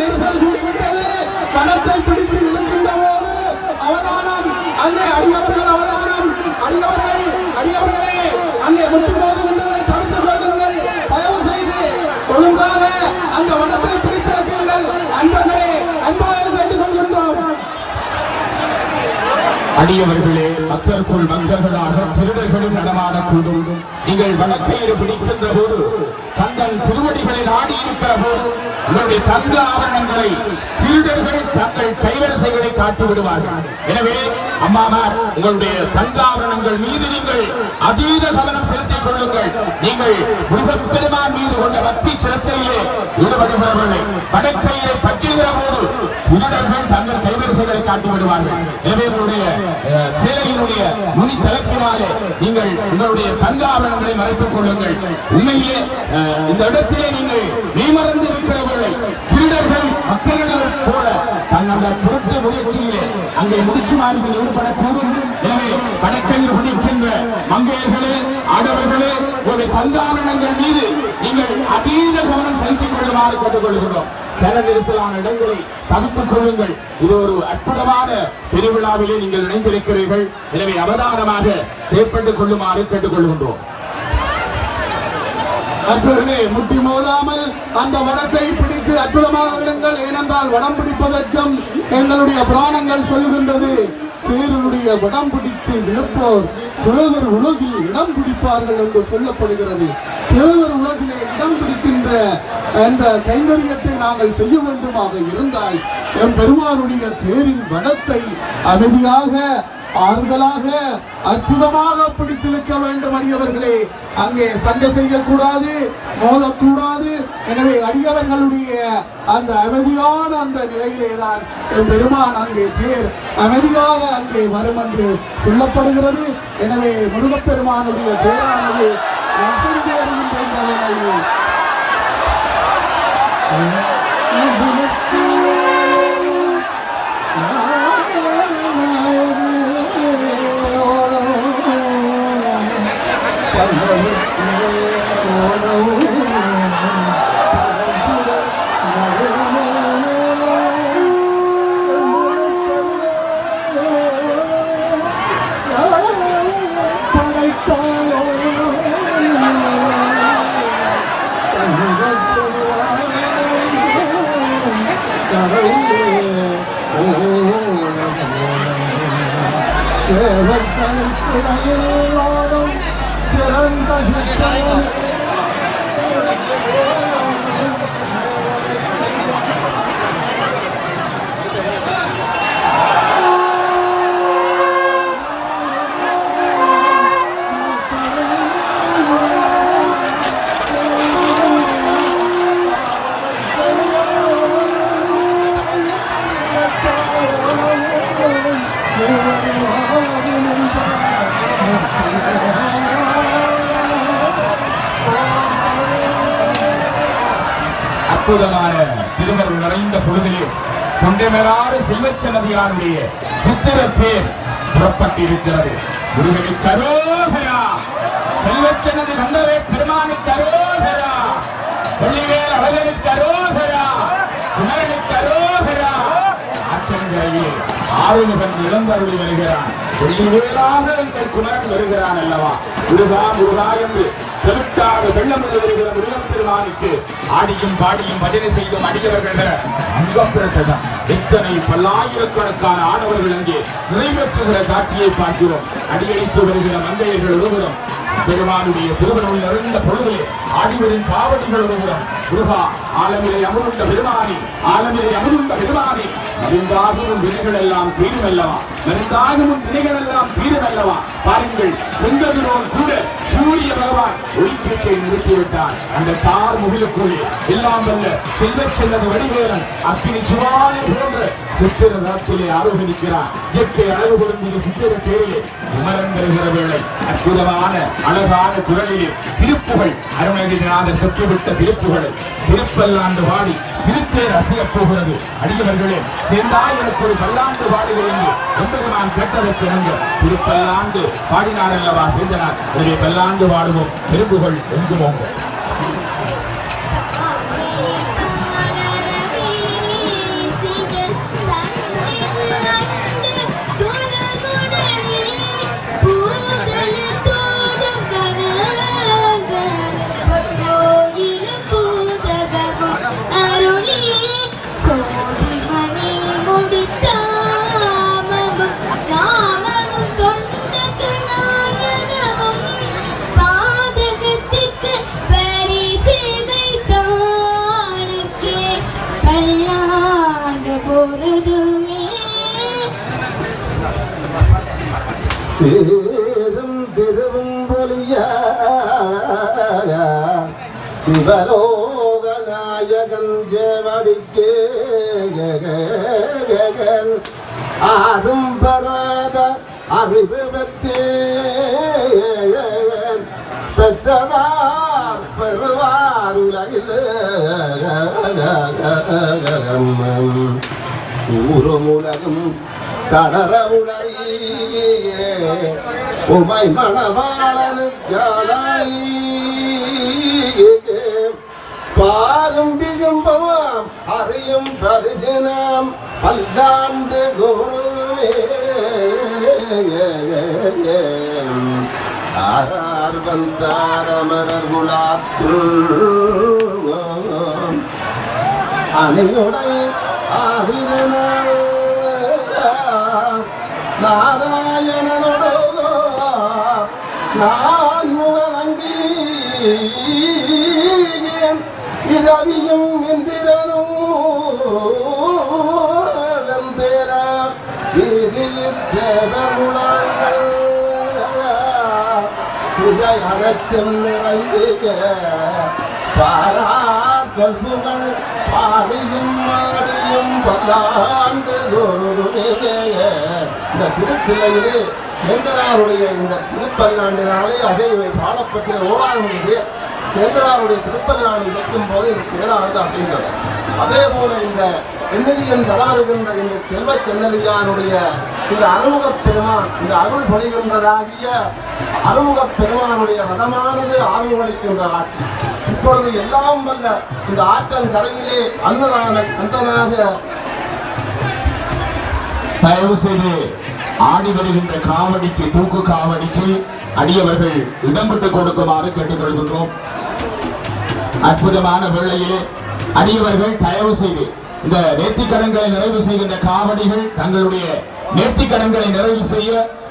நெரிசல் கூடிவிட்டது. பணத்தை பிடித்து இழுக்கின்ற போது அவதானம். அங்கே அடியவர்கள் அவதானம். அடியவர்கள் அடியவர்களே அங்கே முட்டு போதுகின்றதை தடுத்து சொல்லுங்கள் தயவு செய்து ஒழுங்காக அந்த வனத்தை பிடித்திருப்பீர்கள். அன்பர்களே அன்பாக கேட்டுக் கொள்கின்றோம். அடியவர்களே பக்தர்க்குள் மஞ்சர்களாக திருடர்களும் நடமாடக்கூடும். நீங்கள் வழக்கையில் பிடிக்கின்ற போது தங்கள் திருவடிகளை நாடி இருக்கிற போது உங்களுடைய தங்க ஆபரணங்களை திருடர்கள் தங்கள் கைவரிசைகளை காட்டி விடுவார்கள். எனவே அம்மாமார் உங்களுடைய தங்க ஆபரணங்கள் மீது நீங்கள் அதீத கவனம் செலுத்திக் கொள்ளுங்கள். நீங்கள் முருகப் பெருமான் மீது கொண்ட பக்தி சிரத்தையிலே ஈடுபடுகிறவர்களை வடக்கையிலே பற்றுகிற போது புதுடர்கள் தங்கள் கைவரிசைகளை காட்டி விடுவார்கள். எனவே உங்களுடைய சேலையினுடைய நுனி தலைப்பினாலே நீங்கள் உங்களுடைய தங்க ஆபரணங்களை மறைத்துக் கொள்ளுங்கள். உண்மையிலே இந்த இடத்திலே நீங்கள் நீமறந்து இருக்கிறவர்களை திருடர்கள் மக்களிடம் போல தங்கள் புறத்த முயற்சியிலே அங்கே முடிச்சு மாறி ஈடுபடக்கூடும். எனவே படக்கையில் பிடிக்கின்ற மங்கையர்களே ஆடவர்களே உங்களுடைய தங்காரணங்கள் மீது நீங்கள் அதீத கவனம் செலுத்திக் கொள்ளுமாறு கேட்டுக்கொள்கிறோம் சில நெரிசலான இடங்களை தவித்துக் கொள்ளுங்கள். இது ஒரு அற்புதமான பெருவிழாவிலே நீங்கள் இணைந்திருக்கிறீர்கள். எனவே அவதானமாக செயற்பட்டுக் கொள்ளுமாறு கேட்டுக்கொள்கின்றோம். நண்பர்களே முட்டி மோதாமல் அந்த வடத்தை பிடித்து அற்புதமாக விடுங்கள் ஏனென்றால் வடம் பிடிப்பதற்கும் எங்களுடைய புராணங்கள் சொல்லுகின்றது. சேருடைய வடம் பிடித்து விழுப்போர் தேவர் உலகில் இடம் பிடிப்பார்கள் என்று சொல்லப்படுகிறது. தேவர் உலகிலே இடம் பிடிக்கின்ற அந்த கைங்கரியத்தை நாங்கள் செய்ய வேண்டுமாக இருந்தால் எம் பெருமானுடைய தேரின் வடத்தை அமைதியாக ஆறுதலாக அற்புதமாக பிடித்திருக்க வேண்டும் அடியவர்களே. அங்கே சண்டை செய்யக்கூடாது மோதக்கூடாது. எனவே அடியவர்களுடைய அந்த அமைதியான அந்த நிலையிலே தான் என் பெருமான் அங்கே தேர் அமைதியாக அங்கே வரும் என்று சொல்லப்படுகிறது. எனவே முருகப்பெருமானுடைய தேரானது எப்படி 我们曾经被别人取代我们都在人海 அற்புதமான திருவருள் நிறைந்த பொழுதிலே தொண்டைமேலாறு செல்வச்சனதியாருடைய சித்திரத்தேர் புறப்பட்டிருக்கிறது. முருகனுக்கு கரோகரா செல்வச்சனதி வந்தவே பெருமானுக்கு கரோகரா வெள்ளிவேல் அவர்களுக்கு கரோகரா குமரனுக்கு கரோகரா. ஆற்றங்கரையே ஆறுமுகன் இளந்தருளி வருகிறான். வெள்ளிவேலாக எங்கள் குமரன் வருகிறான் அல்லவா? குருகா குருகா என்று பெருக்காக வெள்ளம் வருகிற முருகப்பெருமானுக்கு ஆடியும் பாடியும் பஜனை செய்தும் அடியவர்கள் அங்கப்பிரசதம் எத்தனை பல்லாயிரக்கணக்கான ஆடவர்கள் அங்கே நிறைவேற்றுகிற காட்சியை பார்க்கிறோம். அடியடித்து வருகிற மந்தையர்கள் ஒருவரும் பெருமானுடைய திருமணம் நிறைந்த பொழுதிலே ஆடிவரின் பாவடிகள் ஒருவரும் முருகா ஆலமிலை அமருண்ட பெருமானி ஆலமிலை அமருண்ட பெருமானி. மருந்தாகவும் வினைகள் எல்லாம் தீரும் அல்லவா மருந்தாகவும் வினைகள் எல்லாம் தீரும் அல்லவா பாருங்கள் செங்கதிரோன் கூட சூரிய பகவான் ஒலிபீட்டை நிறுத்திவிட்டார். அந்த தார் முகிலுக்குள்ளே எல்லாம் வல்ல செல்வ செல்லது வடிவேலன் அக்கினி சுவாலை போன்ற சித்திர நாட்டிலே ஆரோகணிக்கிறான் இயற்கை அழகு பொருந்திய சித்திர பேரிலே உமரன் வருகிற வேளை அற்புதமான அழகான குரலிலே திருப்புகள் அருமை அருணகிரிநாதர் செத்துவிட்ட பிரிப்புகளை பிரிப்பல்லாண்டு வாடி பிரித்தே ரசிய போகிறது. அடியவர்களே சேர்ந்தாய் எனக்கு ஒரு பல்லாண்டு வாடுகிறேன் என்பது நான் கேட்டதற்கு இணங்க. திருப்பல்லாண்டு பாடினார் அல்லவா சேர்ந்தனார். எனவே பல்லாண்டு வாடுவோம். திருப்புகள் எங்குவோங்க சேரும் திருவும் பொலிய சிவலோக நாயகன் ஜெவடிக்கே ஆறும் பராத அறிவு பெற்றே பெற்றதார் பெறுவார் உலகில் ஊரும் உலகம் கடற உலகம் உலகியே உமை மணவாளனுக்காய் பாரும் விரும்பமாம் அறியும் பரிஜனாம் அல்லாண்டு குருவே ஆர் வந்தார் அமரர் குலாத்தும். அணையுடை ஆவிரனாய் நாராயணனோடோ நான் முகலங்கி இதவியும் இந்திரனும் வெந்தேரா வீரில் தேவருளாங்கள் விஜய் அகற்றும் நிறைந்து பாரார் கல்புகள் பாடியும் மாடியும் பல்லாண்டு இந்த திருப்பிள்ளையிலே சேந்தனாருடைய இந்த திருப்பல்லாண்டினாலே அசைவை பாடப்பட்ட ஓடானுடைய சேந்தனாருடைய திருப்பல்லாண்டு இயக்கும் போது இந்த தேரானது அசைந்தது. அதே போல இந்த எண்ணெதியன் தரவருகின்ற இந்த செல்வ சென்னலியானுடைய இந்த அறுமுக பெருமான் இந்த அருள் பொழிகின்றதாகிய அறுமுக பெருமானுடைய ரதமானது ஆர்வமளிக்கின்ற ஆட்சி. இப்பொழுது எல்லாம் வல்ல இந்த ஆற்றல் கரையிலே அன்னதான அந்தனாக தயவு செய்து ஆடி வருகின்ற காவடிக்கு தூக்கு காவடிக்கு அடியவர்கள் இடம்பெற்று கொடுக்குமாறு கேட்டுக்கொள்கின்றோம். அற்புதமான வேளையிலே அடியவர்கள் தயவு செய்து இந்த நேர்த்திக்கடன்களை நிறைவு செய்கின்ற காவடிகள் தங்களுடைய நேர்த்திக்கடன்களை நிறைவு செய்ய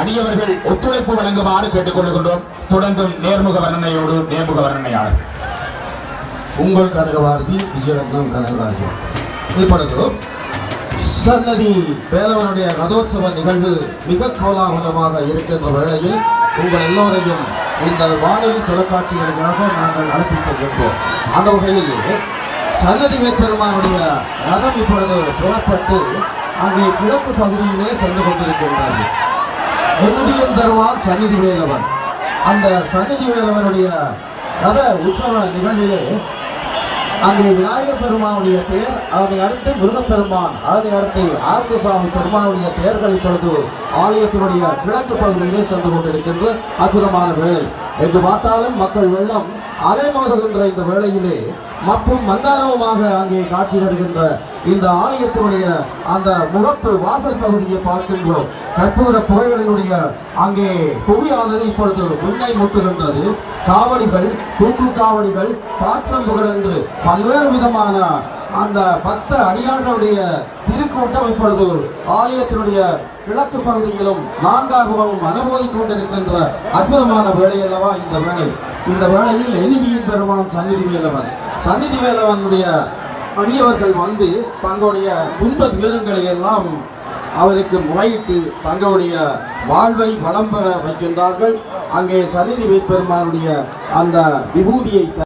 அடியவர்கள் ஒத்துழைப்பு வழங்குமாறு கேட்டுக்கொள்கின்றோம். தொடர்ந்தும் நேர்முக வர்ணனையோடு நேர்முக வர்ணனையாளர். உங்கள் கனகவாரதி விஜயரத்னம் கனகராஜன். இப்பொழுது சன்னதி வேலவனுடைய ரதோத்சவ நிகழ்வு மிக கோலாகலமாக இருக்கின்ற வேளையில் உங்கள் எல்லோரையும் இந்த வானொலி தொலைக்காட்சிகளுக்காக நாங்கள் அழைத்து செல்கின்றோம். அந்த வகையில் சன்னதி வேட்பெருமானுடைய ரதம் இப்பொழுது புறப்பட்டு அங்கே கிழக்கு பகுதியிலே சென்று கொண்டிருக்கின்றது உறுதியும் தருவான் சன்னதி வேலவன். அந்த சன்னதி வேலவனுடைய ரத உற்சவ நிகழ்விலே அங்கே விநாயகர் பெருமானுடைய பெயர் அதனை அடுத்து முருகப்பெருமான் அதனை அடுத்து ஆர்கசாமி பெருமானுடைய பெயர்கள் இப்பொழுது ஆலயத்தினுடைய கிழக்கு பகுதியிலே சென்று கொண்டிருக்கின்ற அற்புதமான வேலை. என்று பார்த்தாலும் மக்கள் வெள்ளம் அலைமோதுகின்ற இந்த வேளையிலே மற்றும் மந்தாரமுமாக அங்கே காட்சி வருகின்ற இந்த ஆலயத்தினுடைய அந்த முகப்பு வாசல் பகுதியை பார்க்கின்றோம். கற்பூர புகைகளினுடைய அங்கே புவியானது இப்பொழுது முன்னை முட்டுகின்றது. காவடிகள் தூக்கு காவடிகள் பாச்சம்புகள் என்று பல்வேறு விதமான அந்த பக்த அடியார்களுடைய திருக்கூட்டம் இப்பொழுது ஆலயத்தினுடைய கிழக்கு பகுதியிலும் நான்காகவும் அனுபவித்துக் கொண்டிருக்கின்ற அற்புதமான வேலை அல்லவா இந்த வேலை இந்த வேளையில் எனிதியின் பெருமான் சந்நிதி வேலவன் சந்திதி வேலவனுடைய அடியவர்கள் வந்து தங்களுடைய துன்ப துயரங்களை எல்லாம் அவருக்கு முறையிட்டு தங்களுடைய வாழ்வை வளம் பெற வைக்கின்றார்கள். அங்கே சந்திதி பெருமானுடைய அந்த விபூதியை